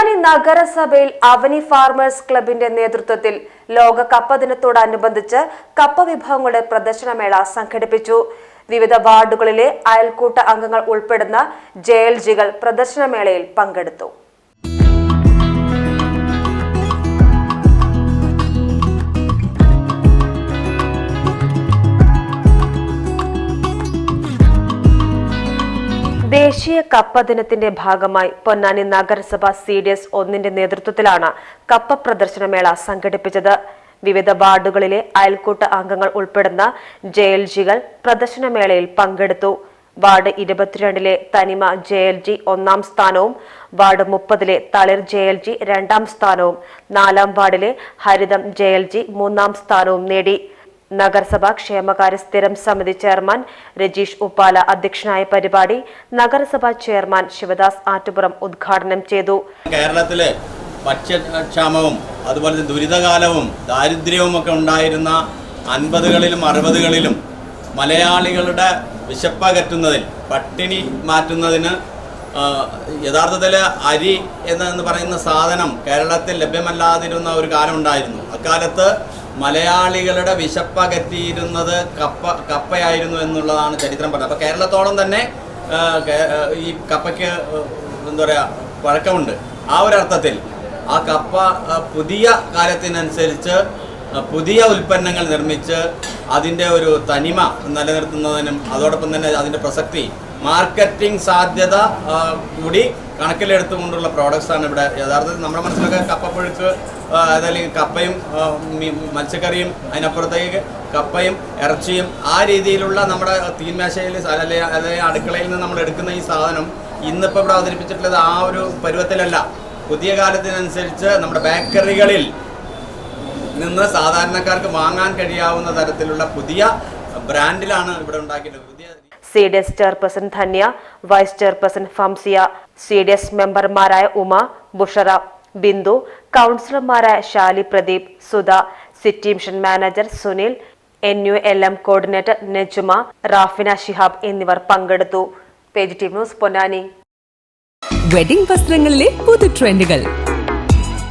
പൊന്നാനി നഗരസഭയിൽ അവനി ഫാർമേഴ്സ് ക്ലബിന്റെ നേതൃത്വത്തിൽ ലോക കപ്പ ദിനത്തോടനുബന്ധിച്ച് കപ്പ വിഭവങ്ങളുടെ പ്രദർശനമേള സംഘടിപ്പിച്ചു. വിവിധ വാർഡുകളിലെ അയൽക്കൂട്ട അംഗങ്ങൾ ഉൾപ്പെടുന്ന ജെ എൽ ജികൾ പ്രദർശനമേളയിൽ പങ്കെടുത്തു. ദേശീയ കപ്പ ദിനത്തിന്റെ ഭാഗമായി പൊന്നാനി നഗരസഭ സി ഡി എസ് ഒന്നിന്റെ നേതൃത്വത്തിലാണ് കപ്പ പ്രദർശനമേള സംഘടിപ്പിച്ചത്. വിവിധ വാർഡുകളിലെ അയൽക്കൂട്ട അംഗങ്ങൾ ഉൾപ്പെടുന്ന ജെ എൽ ജികൾ പ്രദർശനമേളയിൽ പങ്കെടുത്തു. വാർഡ് ഇരുപത്തിരണ്ടിലെ തനിമ ജെ എൽ ജി ഒന്നാം സ്ഥാനവും വാർഡ് മുപ്പതിലെ തളിർ ജെ എൽ ജി രണ്ടാം സ്ഥാനവും നാലാം വാർഡിലെ ഹരിതം ജെ എൽ ജി മൂന്നാം സ്ഥാനവും നേടി. നഗരസഭ ക്ഷേമകാര്യ സ്ഥിരം സമിതി ചെയർമാൻ രജീഷ് ഉപ്പാല അധ്യക്ഷനായ പരിപാടി നഗരസഭാ ചെയർമാൻ ശിവദാസ് ആറ്റുപുറം ഉദ്ഘാടനം ചെയ്തു. കേരളത്തിലെ ഭക്ഷ്യക്ഷാമവും അതുപോലെ ദുരിതകാലവും ദാരിദ്ര്യവും ഒക്കെ ഉണ്ടായിരുന്ന അൻപതുകളിലും അറുപതുകളിലും മലയാളികളുടെ വിശപ്പകറ്റുന്നതിൽ പട്ടിണി മാറ്റുന്നതിന് യഥാർത്ഥത്തിൽ അരി എന്ന് പറയുന്ന സാധനം കേരളത്തിൽ ലഭ്യമല്ലാതിരുന്ന ഒരു കാലം ഉണ്ടായിരുന്നു. അക്കാലത്ത് മലയാളികളുടെ വിശപ്പകറ്റിയിരുന്നത് കപ്പ കപ്പയായിരുന്നു എന്നുള്ളതാണ് ചരിത്രം പറഞ്ഞത്. അപ്പോൾ കേരളത്തോളം തന്നെ ഈ കപ്പയ്ക്ക് എന്താ പറയുക പഴക്കമുണ്ട്. ആ ഒരു അർത്ഥത്തിൽ ആ കപ്പ പുതിയ കാലത്തിനനുസരിച്ച് പുതിയ ഉൽപ്പന്നങ്ങൾ നിർമ്മിച്ച് അതിന്റെ ഒരു തനിമ നിലനിർത്തുന്നതിനും അതോടൊപ്പം തന്നെ അതിന്റെ പ്രസക്തി മാർക്കറ്റിംഗ് സാധ്യത കൂടി കണക്കിലെടുത്തുകൊണ്ടുള്ള പ്രോഡക്ട്സ് ആണ് ഇവിടെ. യഥാർത്ഥത്തിൽ നമ്മുടെ മനസ്സിലൊക്കെ കപ്പപ്പുഴുക്ക് അതല്ലെങ്കിൽ കപ്പയും മത്സ്യക്കറിയും അതിനപ്പുറത്തേക്ക് കപ്പയും ഇറച്ചിയും ആ രീതിയിലുള്ള നമ്മുടെ തീന്മേശയിൽ അല്ലെങ്കിൽ അല്ലെങ്കിൽ അടുക്കളയിൽ നിന്ന് നമ്മൾ എടുക്കുന്ന ഈ സാധനം ഇന്നിപ്പോൾ ഇവിടെ അവതരിപ്പിച്ചിട്ടുള്ളത് ആ ഒരു പരുവത്തിലല്ല. പുതിയ കാലത്തിനനുസരിച്ച് നമ്മുടെ ബേക്കറികളിൽ നിന്ന് സാധാരണക്കാർക്ക് വാങ്ങാൻ കഴിയാവുന്ന തരത്തിലുള്ള പുതിയ ബ്രാൻഡിലാണ് ഇവിടെ ഉണ്ടാക്കിയിട്ടുള്ളത്. പുതിയ C D S chairperson Dhanya vice chairperson Famsiya C D S മെമ്പർമാരായ ഉമ ബുഷറ ബിന്ദു കൗൺസിലർമാരായ Shali Pradeep Sudha city mission manager Sunil N U L M coordinator Nejuma Rafina Shihab എന്നിവർ പങ്കെടുത്തു. Page news Ponnani. വെഡിംഗ് വസ്ത്രങ്ങളിലെ പുതു ട്രെൻഡുകൾ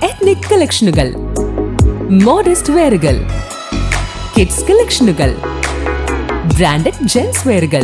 എത്നിക് കളക്ഷനുകൾ modest വെയറുകൾ kids കളക്ഷനുകൾ ബ്രാൻഡഡ് ജെൻസ് വെയറുകൾ